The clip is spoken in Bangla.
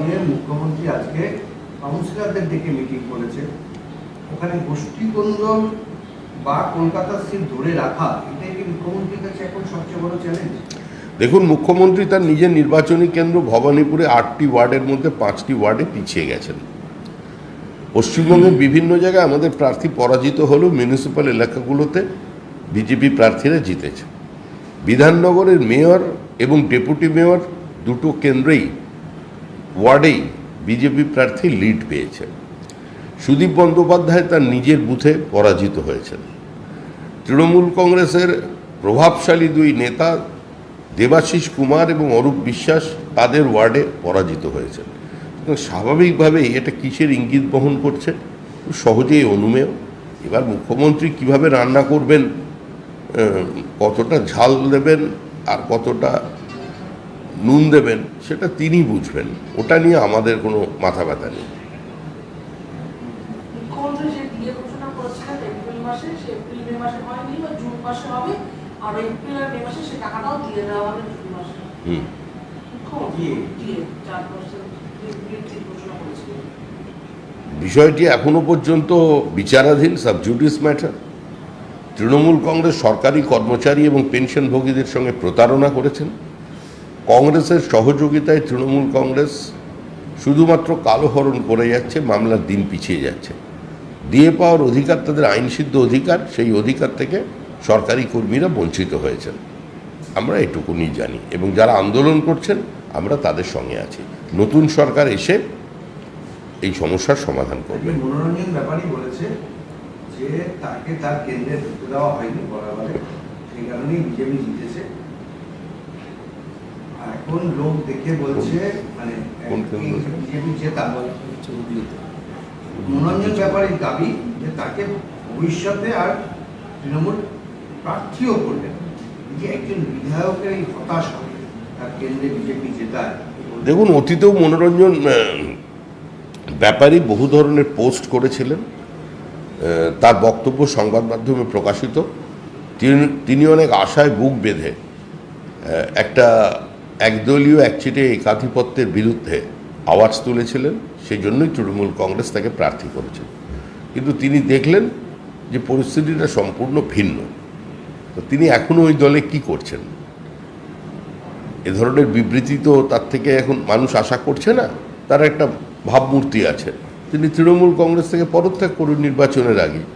নিয়ে মুখ্যমন্ত্রী আজকে কাউন্সিলরদের ডেকে মিটিং করেছে। ওখানে বা কলকাতার সিট ধরে রাখা, এটাই কি মুখ্যমন্ত্রীর কাছে এখন সবচেয়ে বড় চ্যালেঞ্জ দেখুন, মুখ্যমন্ত্রী তার নিজের নির্বাচনী কেন্দ্র ভবানীপুরে আটটি ওয়ার্ডের মধ্যে পাঁচটি ওয়ার্ডে পিছিয়ে গেছেন। পশ্চিমবঙ্গের বিভিন্ন জায়গায় আমাদের প্রার্থী পরাজিত হলেও মিউনিসিপ্যাল এলাকাগুলোতে বিজেপি প্রার্থীরা জিতেছে। বিধাননগরের মেয়র এবং ডেপুটি মেয়র দুটো কেন্দ্রেই ওয়ার্ডেই বিজেপি প্রার্থী লিড পেয়েছেন। সুদীপ বন্দ্যোপাধ্যায় তার নিজের বুথে পরাজিত হয়েছেন। তৃণমূল কংগ্রেসের প্রভাবশালী দুই নেতা দেবাশিস কুমার এবং অরূপ বিশ্বাস তাদের ওয়ার্ডে পরাজিত হয়েছেন। স্বাভাবিকভাবেই এটা কিসের ইঙ্গিত বহন করছে? সহজেই অনুমেয়। এবার মুখ্যমন্ত্রী কীভাবে রান্না করবেন কতটা ঝাল দেবেন আর কতটা নুন দেবেন সেটা তিনি বুঝবেন। ওটা নিয়ে আমাদের কোনো মাথা ব্যথা নেই। বিষয়টি এখনও পর্যন্ত বিচারাধীন সাবজুডিস ম্যাটার। তৃণমূল কংগ্রেস সরকারি কর্মচারী এবং পেনশনভোগীদের সঙ্গে প্রতারণা করেছেন। কংগ্রেসের সহযোগিতায় তৃণমূল কংগ্রেস শুধুমাত্র কালোহরণ করে যাচ্ছে, মামলার দিন পিছিয়ে যাচ্ছে। দিয়ে পাওয়ার অধিকার তাদের আইনসিদ্ধ অধিকার, সেই অধিকার থেকে সরকারি কর্মীরা বঞ্চিত হয়েছেন। আমরা এটুকুনি জানি এবং যারা আন্দোলন করছেন, আমরা তাদের সঙ্গে আছি। নতুন সরকার এসে এই সমস্যার সমাধান করবে। মনোরঞ্জন ব্যাপারই বলেছে যে তাকে তার কেন্দ্রে দেওয়া হয়নি বরাবরে সেই কারণেই বিজেপি জিতেছে। এখন লোক দেখে বলছে মানে বিজেপি জেতা মনোরঞ্জন ব্যাপারীর দাবি যে তাকে ভবিষ্যতে আর তৃণমূল প্রার্থীও করবেন যে একজন বিধায়কের এই হতাশা তার কেন্দ্রে বিজেপি জেতায় দেখুন অতীতেও মনোরঞ্জন ব্যাপারী বহু ধরনের পোস্ট করেছিলেন। তার বক্তব্য সংবাদ মাধ্যমে প্রকাশিত। তিনি তিনি অনেক আশায় বুক বেঁধে একটা একদলীয় একচিটে একাধিপত্যের বিরুদ্ধে আওয়াজ তুলেছিলেন সেই জন্যই তৃণমূল কংগ্রেস তাকে প্রার্থী করেছিল কিন্তু তিনি দেখলেন যে পরিস্থিতিটা সম্পূর্ণ ভিন্ন। তো তিনি এখনও ওই দলে কি করছেন? এ ধরনের বিবৃতি তো তার থেকে এখন মানুষ আশা করছে না, তার একটা ভাবমূর্তি আছে। তিনি তৃণমূল কংগ্রেস থেকে পদত্যাগ করুন নির্বাচনের আগে